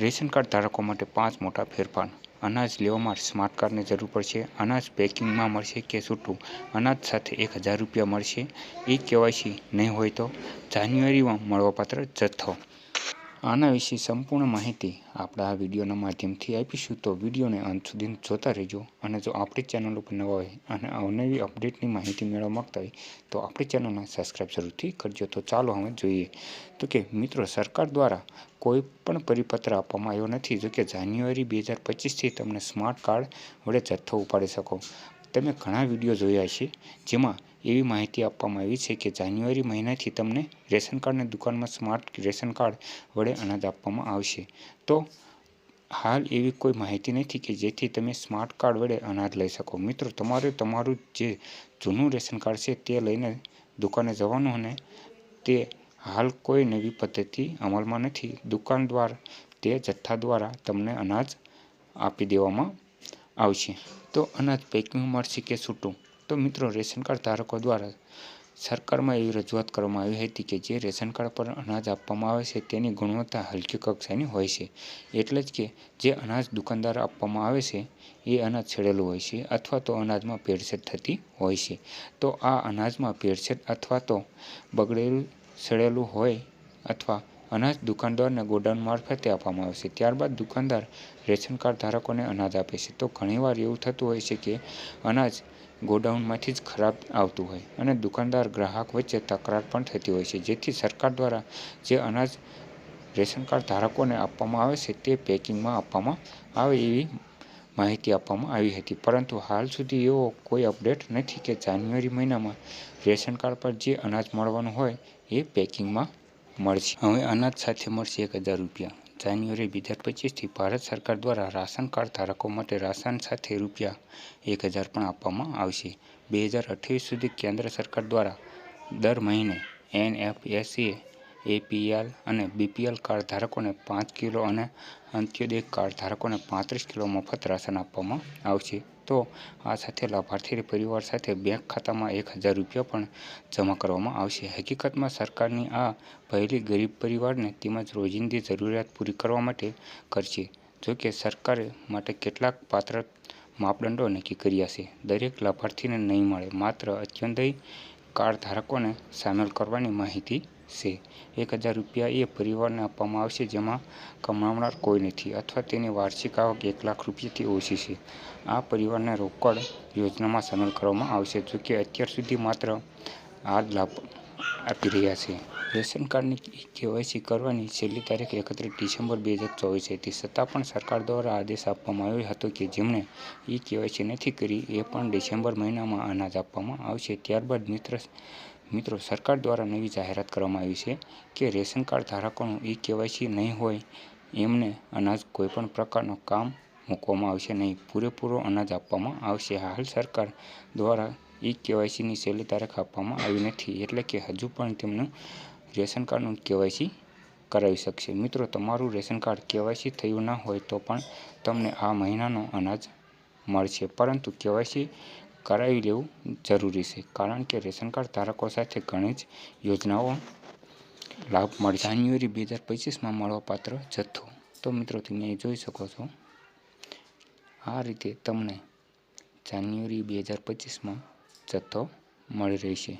Ration card ધારકો માટે પાંચ મોટા ફેરફાર. અનાજ લેવામાં સ્માર્ટ કાર્ડની જરૂર પડશે. અનાજ પેકિંગમાં મળશે કે છૂટું? અનાજ સાથે એક હજાર રૂપિયા મળશે. એ કેવાયસી નહીં હોય તો જાન્યુઆરીમાં મળવાપાત્ર જથ્થો. આના વિશે સંપૂર્ણ માહિતી આપણા આ વિડીયોના માધ્યમથી આપીશું. તો વિડીયોને અંત સુધી જોતા રહેજો અને જો આપણી ચેનલ ઉપર નવા હોય અને અવનવી અપડેટની માહિતી મેળવવા માગતા હોય, તો આપણી ચેનલને સબસ્ક્રાઈબ જરૂરથી કરજો. તો ચાલો હવે જોઈએ. તો કે મિત્રો, સરકાર દ્વારા કોઈ પણ પરિપત્ર આપવામાં આવ્યો નથી. જો કે જાન્યુઆરી બે હજાર પચીસથી તમને સ્માર્ટ કાર્ડ વડે જથ્થો ઉપાડી શકો. તમે ઘણા વીડિયો જોયા છે જેમાં એવી માહિતી આપવામાં આવી છે કે જાન્યુઆરી મહિનાથી તમને રેશન કાર્ડની દુકાનમાં સ્માર્ટ રેશન કાર્ડ વડે અનાજ આપવામાં આવશે. તો હાલ એવી કોઈ માહિતી નથી કે જેથી તમે સ્માર્ટ કાર્ડ વડે અનાજ લઈ શકો. મિત્રો, તમારે તમારું જે જૂનું રેશન કાર્ડ છે તે લઈને દુકાને જવાનું અને તે હાલ કોઈ નવી પદ્ધતિ અમલમાં નથી. દુકાન દ્વારા, તે જથ્થા દ્વારા તમને અનાજ આપી દેવામાં આવશે. તો અનાજ પેકિંગ મળશે કે છૂટું? તો મિત્રો, રેશન કાર્ડ ધારકો દ્વારા સરકારમાં એવી રજૂઆત કરવામાં આવી હતી કે જે રેશન કાર્ડ પર અનાજ આપવામાં આવે છે, તેની ગુણવત્તા હલકી કક્ષાની હોય છે. એટલે જ કે જે અનાજ દુકાનદાર આપવામાં આવે છે, એ અનાજ છેડેલું હોય છે અથવા તો અનાજમાં ભેળસેળ થતી હોય છે. તો આ અનાજમાં ભેળસેળ અથવા તો બગડેલું, સડેલું હોય અથવા અનાજ દુકાનદારને ગોડાઉન મારફતે આપવામાં આવે છે. ત્યારબાદ દુકાનદાર રેશન કાર્ડ ધારકોને અનાજ આપે છે. તો ઘણીવાર એવું થતું હોય છે કે અનાજ ગોડાઉનમાંથી જ ખરાબ આવતું હોય અને દુકાનદાર ગ્રાહક વચ્ચે તકરાર પણ થતી હોય છે. જેથી સરકાર દ્વારા જે અનાજ રેશન કાર્ડ ધારકોને આપવામાં આવે છે તે પેકિંગમાં આપવામાં આવે એવી માહિતી આપવામાં આવી હતી. પરંતુ હાલ સુધી એવો કોઈ અપડેટ નથી કે જાન્યુઆરી મહિનામાં રેશન કાર્ડ પર જે અનાજ મળવાનું હોય એ પેકિંગમાં મળશે. હવે અનાજ સાથે મળશે એક હજાર રૂપિયા. જાન્યુઆરી બે હજાર પચીસથી ભારત સરકાર દ્વારા રાશન કાર્ડ ધારકો માટે રાશન સાથે રૂપિયા એક હજાર પણ આપવામાં આવશે. બે હજાર અઠ્યાવીસ સુધી કેન્દ્ર સરકાર દ્વારા દર મહિને એનએફએસએ એપીએલ અને બીપીએલ કાર્ડ ધારકોને પાંચ કિલો અને અંત્યોદય કાર્ડ ધારકોને પાંત્રીસ કિલો મફત રાશન આપવામાં આવશે. તો આ સાથે લાભાર્થી પરિવાર સાથે બેંક ખાતામાં એક હજાર રૂપિયા પણ જમા કરવામાં આવશે. હકીકતમાં સરકારની આ પહેલી ગરીબ પરિવારને તેમજ રોજિંદી જરૂરિયાત પૂરી કરવા માટે કરશે જોકે સરકારે માટે કેટલાક પાત્ર માપદંડો નક્કી કર્યા છે. દરેક લાભાર્થીને નહીં મળે, માત્ર અત્યંતય કાર્ડ ધારકોને સામેલ કરવાની માહિતી છે. એક હજાર રૂપિયા એ પરિવારને આપવામાં આવશે, જેમાં કમાવનાર કોઈ નથી અથવા તેની વાર્ષિક આવક એક લાખ રૂપિયાથી ઓછી છે. આ પરિવારને રોકડ યોજનામાં સામેલ કરવામાં આવશે, જો કે અત્યાર સુધી માત્ર આ લાભ આપી રહ્યા છે. રેશન કાર્ડની કેવાયસી કરવાની છેલ્લી તારીખ એકત્રીસ ડિસેમ્બર બે હજાર ચોવીસ હતી. છતાં પણ સરકાર દ્વારા આદેશ આપવામાં આવ્યો હતો કે જેમણે ઈ કેવાયસી નથી કરી, એ પણ ડિસેમ્બર મહિનામાં અનાજ આપવામાં આવશે. ત્યારબાદ મિત્ર મિત્રો, સરકાર દ્વારા નવી જાહેરાત કરવામાં આવી છે કે રેશન કાર્ડ ધારકોનું ઈ કેવાયસી નહીં હોય, એમને અનાજ કોઈપણ પ્રકારનું કામ મૂકવામાં આવશે નહીં. પૂરેપૂરો અનાજ આપવામાં આવશે. હાલ સરકાર દ્વારા ઈ કેવાયસીની છેલ્લી તારીખ આપવામાં આવી નથી, એટલે કે હજુ પણ તેમનું રેશન કાર્ડનું કેવાયસી કરાવી શકશે. મિત્રો, તમારું રેશન કાર્ડ કેવાયસી થયું ના હોય તો પણ તમને આ મહિનાનો અનાજ મળશે. પરંતુ કેવાયસી કરાવી લેવું જરૂરી છે. કારણ કે રેશન કાર્ડ ધારકો સાથે ઘણી જ યોજનાઓ લાભ મળે જાન્યુઆરી બે હજાર પચીસમાં મળવાપાત્ર જથ્થો. તો મિત્રો, તમે અહીં જોઈ શકો છો. આ રીતે તમને જાન્યુઆરી બે હજાર પચીસમાં જથ્થો મળી રહેશે.